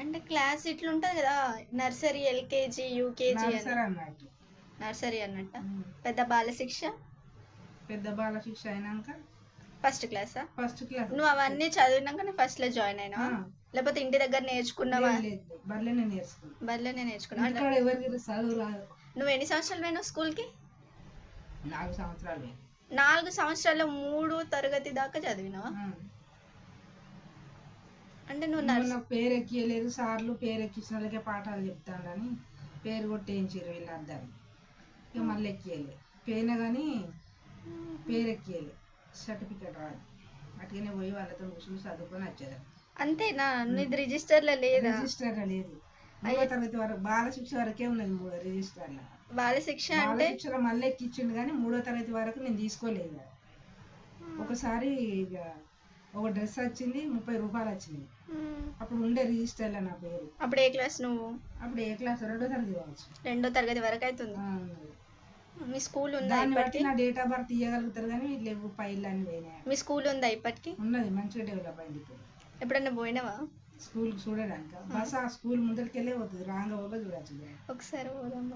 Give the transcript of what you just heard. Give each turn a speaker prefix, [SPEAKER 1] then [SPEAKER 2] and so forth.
[SPEAKER 1] అంటే క్లాస్ ఇట్లుంటది కదా నర్సరీ ఎల్కేజీ యూకేజీ
[SPEAKER 2] నర్సరీ అన్నట్టు.
[SPEAKER 1] నర్సరీ అన్నట్ట.
[SPEAKER 2] ఉమ్.
[SPEAKER 1] పెద్ద బాల శిక్ష
[SPEAKER 2] పెద్ద బాల శిక్ష అయినాక?
[SPEAKER 1] ఫస్ట్ క్లాసా?
[SPEAKER 2] First class.
[SPEAKER 1] నువ్వు అవన్నీ చదివినాకనే ఫస్ట్లో జాయిన్ అయినావా?
[SPEAKER 2] ఆ.
[SPEAKER 1] లేకపోతే ఇంటి దగ్గర నేర్చుకున్నావా?
[SPEAKER 2] బర్లే నేర్చుకున్నా.
[SPEAKER 1] బర్లే నేర్చుకున్నావా? అంటే
[SPEAKER 2] ఇంటికాడ ఎవరికి చదువు రాదు.
[SPEAKER 1] నువ్వు ఎన్ని సంవత్సరాలు పోయినావు స్కూల్కి
[SPEAKER 2] నాలుగు సంవత్సరాలు.
[SPEAKER 1] నాలుగు సంవత్సరాల్లో మూడు తరగతి దాకా చదివినావా. అంటే నువ్వు నర్స్
[SPEAKER 2] పేరు ఎక్కియలేదు సార్లు పేరు ఎక్కించిన వాళ్ళకే పాఠాలు చెప్తాడని పేరు కొట్టేయించారు వీళ్ళు అర్థాలు ఇక మళ్ళీ ఎక్కియలే. పోయినా కానీ పేరు ఎక్కియలే సర్టిఫికేట్ రాదు. అటుగానే పోయి వాళ్ళతో కూర్చొని చదువుకొని వచ్చేది.
[SPEAKER 1] అంతేనా? నీది రిజిస్టర్లో లేదా?
[SPEAKER 2] రిజిస్టర్ లేదు. మూడో తరగతి వరకు బాల శిక్ష వరకే ఉన్నది మూడో రిజిస్టర్లో.
[SPEAKER 1] బాల శిక్ష
[SPEAKER 2] బాల
[SPEAKER 1] అంటే?
[SPEAKER 2] శిక్షలో మళ్ళీ ఎక్కించిండు కానీ మూడో తరగతి వరకు నేను తీసుకోలేదు. ఒకసారి ఇక ఒక డ్రెస్ వచ్చింది ముప్పై రూపాయలు వచ్చింది. అప్పుడు ఉండే రిజిస్టర్లో నా పేరు.
[SPEAKER 1] అప్పుడు ఏ క్లాస్ నువ్వు?
[SPEAKER 2] అప్పుడు ఏ క్లాస్? రెండో తరగతి కావచ్చు.
[SPEAKER 1] రెండో తరగతి వరకు అవుతుంది. మీ స్కూల్ ఉందా ఇప్పటికి?
[SPEAKER 2] నా డేట్ ఆఫ్ బర్త్ ఇవ్వగలుగుతారు కానీ లేవు పైలు అని పోయినాయి.
[SPEAKER 1] మీ స్కూల్ ఉందా ఇప్పటికి?
[SPEAKER 2] ఉన్నది మంచిగా డెవలప్ అయింది ఇప్పుడు.
[SPEAKER 1] ఎప్పుడన్నా పోయినావా?
[SPEAKER 2] స్కూల్ చూడడానికి? బస్ ఆ స్కూల్ ముందరికెళ్ళే పోతుంది రాంగ్ పోగా చూడచ్చు
[SPEAKER 1] ఒకసారి పోదాం.